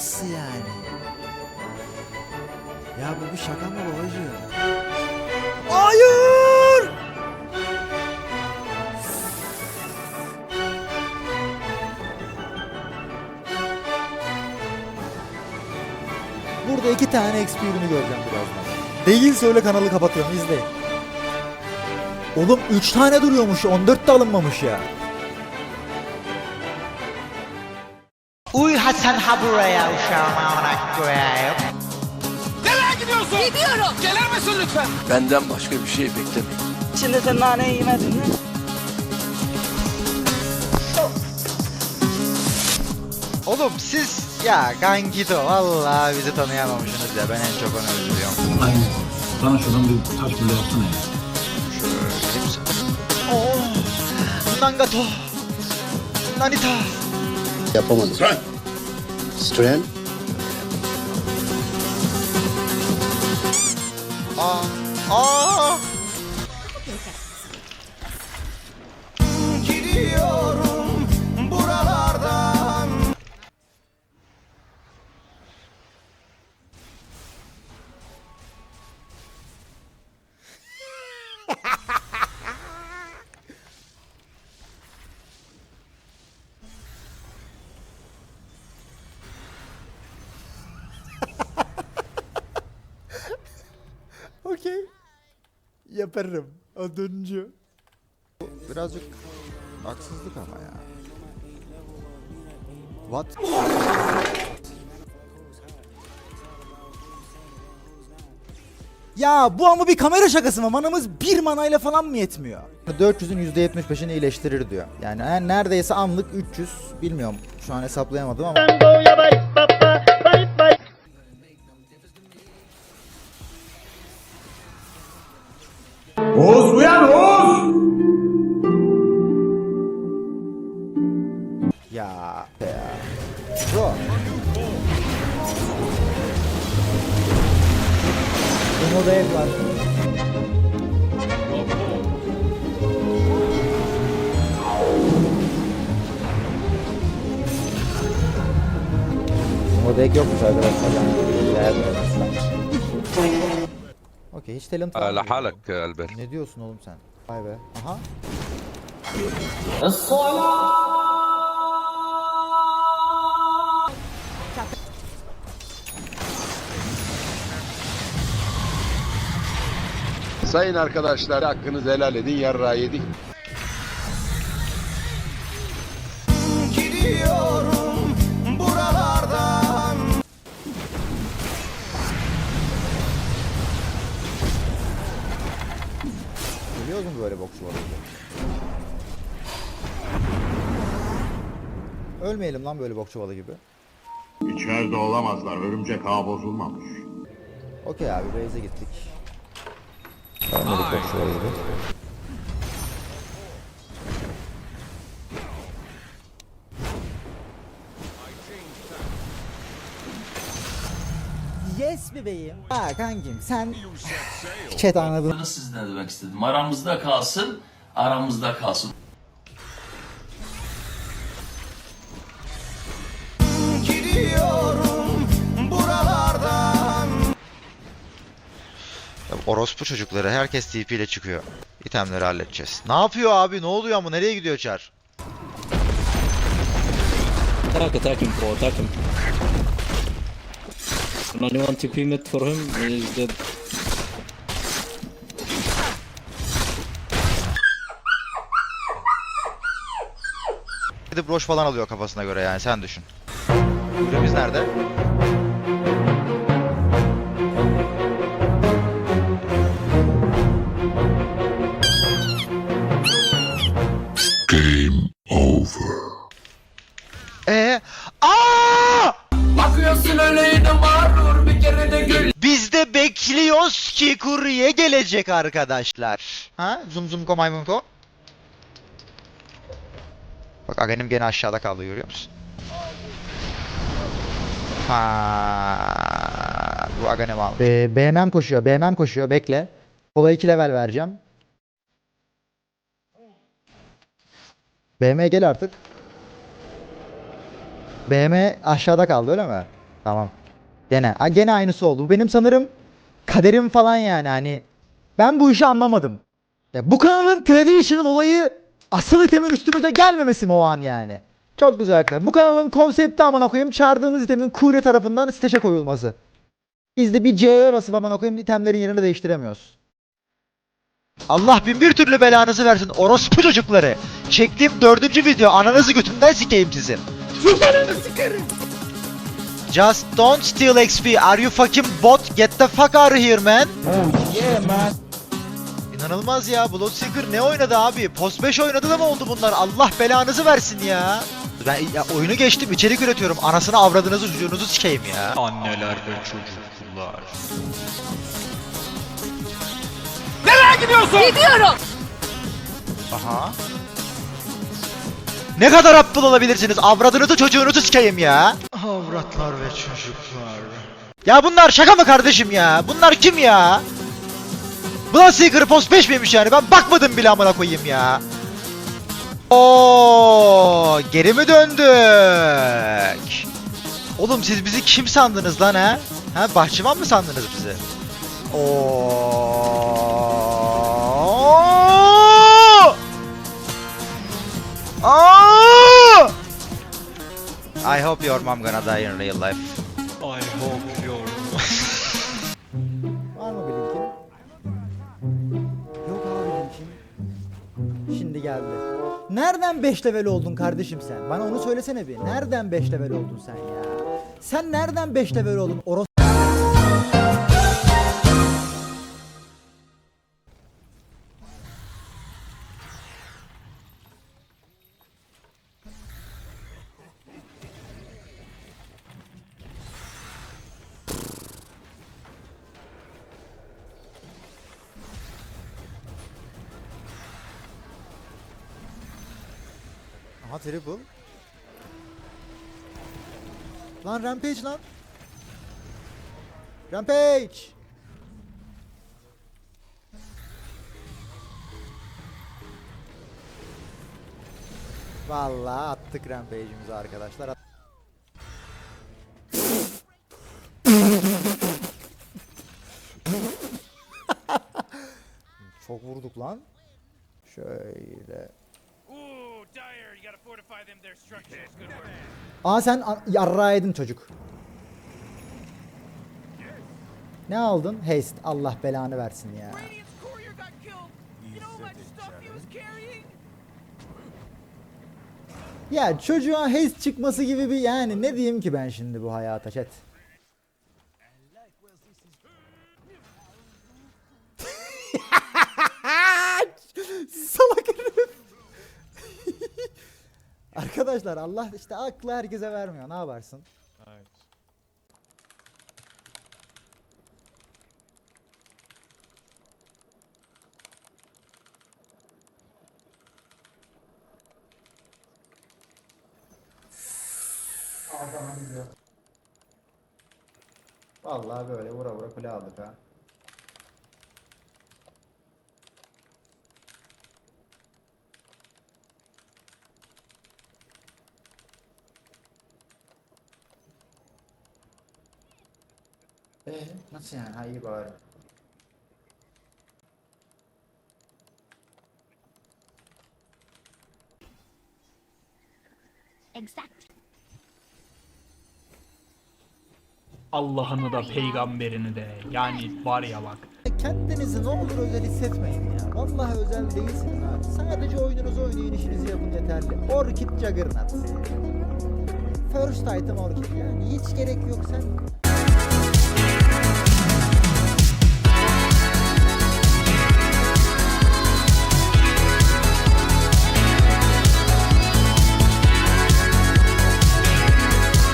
Nasıl yani? Ya bu bir şaka mı babacığım? Hayır! Burada iki tane XP ürünü göreceğim birazdan. Değilse öyle kanalı kapatıyorum izleyin. Oğlum 3 tane duruyormuş 14 de alınmamış ya. Hasan ha buraya uşağım amına koyayım. Nereye gidiyorsun? Gidiyorum. Gelir misin lütfen? Benden başka bir şey beklemeyin. Şimdi sen nane yemedin mi? Oğlum siz ya Gangito vallahi bizi tanıyamamışsınız ya ben en çok onu üzülüyorum. Aynen. Bana şuradan bir taş bile yapsana ya. Oh, Nangato, Nanita. Yapamadım. Stren. Aa, aa. Gidiyorum Okey. Yaparım. O döncü. Birazcık haksızlık ama ya. What? Ya bu ama bir kamera şakası mı? Manamız bir manayla falan mı yetmiyor? 400'ün %75'ini iyileştirir diyor. Yani neredeyse anlık 300 bilmiyorum. Şu an hesaplayamadım ama. Bunu da ev var. Modek yokmuş arkadaşlar. Okey hiç talent var mı? لحالك البرت Ne diyorsun oğlum sen? Vay be. Aha. Sayın arkadaşlar hakkınızı helal edin yarrağı yedik. Gidiyorum buralardan. Biliyoruz mu böyle boksu var Ölmeyelim lan böyle bokçu balı gibi. İçeride olamazlar. Örümcek ağ bozulmamış. Okey abi base'e gittik. Bokçu balı gibi. Yes bebeğim. Ha kankim sen chat anladın. Bunu sizden demek istedim. Aramızda kalsın, aramızda kalsın. Gidiyorum Orospu çocukları herkes TP ile çıkıyor. İtemleri halledeceğiz. Ne yapıyor abi? Ne oluyor ama nereye gidiyor Çar? Attack, attack him bro, attack him. Anyone TP mid for him is dead. Gidip roş falan alıyor kafasına göre yani sen düşün. Üremiz nerede? Ee, aa! Bakıyorsun öyle yine mağrur bir kere de gül. Biz de bekliyoruz ki kurye gelecek arkadaşlar. Ha? Zum zum ko maymun ko. Bak Aghanim gene aşağıda kaldı görüyor musun? Ha, bu Aghanim almış. Be BMM koşuyor, BMM koşuyor. Bekle. Kola 2 level vereceğim. BM gel artık. BM aşağıda kaldı öyle mi? Tamam. Gene. Gene aynısı oldu. Bu benim sanırım kaderim falan yani hani. Ben bu işi anlamadım. Ya bu kanalın Creation'ın olayı asıl itemin üstümüze gelmemesi mi o an yani? Çok güzel. Bu kanalın konsepti amına koyayım çağırdığımız itemin kurye tarafından siteşe koyulması. Biz de bir C'ye basıp amına koyayım itemlerin yerini değiştiremiyoruz. Allah bin bir türlü belanızı versin orospu çocukları. Çektiğim dördüncü video ananızı götünden sikeyim sizin. Just don't steal XP. Are you fucking bot? Get the fuck out of here man. İnanılmaz ya. Bloodseeker ne oynadı abi? Post 5 oynadı da mı oldu bunlar? Allah belanızı versin ya. Ben ya, oyunu geçtim içerik üretiyorum. Anasını avradınızı çocuğunuzu sikeyim ya. Anneler ve çocuklar. Nereye gidiyorsun? Aha. Ne kadar aptal olabilirsiniz? Avradınızı çocuğunuzu sikeyim ya. Avratlar ve çocuklar. Ya bunlar şaka mı kardeşim ya? Bunlar kim ya? Bloodseeker Post 5 miymiş yani? Ben bakmadım bile amına koyayım ya. Oo, geri mi döndük? Oğlum siz bizi kim sandınız lan ha? Ha bahçıvan mı sandınız bizi? Oo! I hope your mom gonna die in real life. I hope your Var mı bir linkin? Yok abi linkin. Şimdi geldi. Nereden 5 level oldun kardeşim sen? Bana onu söylesene bir. Nereden 5 level oldun sen ya? Sen nereden 5 level oldun? Oros Aha triple. Lan rampage lan. Rampage. Vallahi attık rampage'imizi arkadaşlar. Çok vurduk lan. Şöyle. Aa sen a- yarrağı yedin çocuk. Ne aldın? Haste. Allah belanı versin ya. Ya çocuğa haste çıkması gibi bir yani ne diyeyim ki ben şimdi bu hayata chat. Arkadaşlar Allah işte aklı herkese vermiyor. Ne yaparsın? Vallahi böyle vura vura kule aldık ha. Ee, nasıl yani? Ha iyi bari. Exact. Allah'ını da peygamberini de yani var ya bak. Kendinizi ne olur özel hissetmeyin ya. Vallahi özel değilsiniz abi. Sadece oyununuzu oynayın işinizi yapın yeterli. Orchid Juggernaut. First item Orchid yani hiç gerek yok sen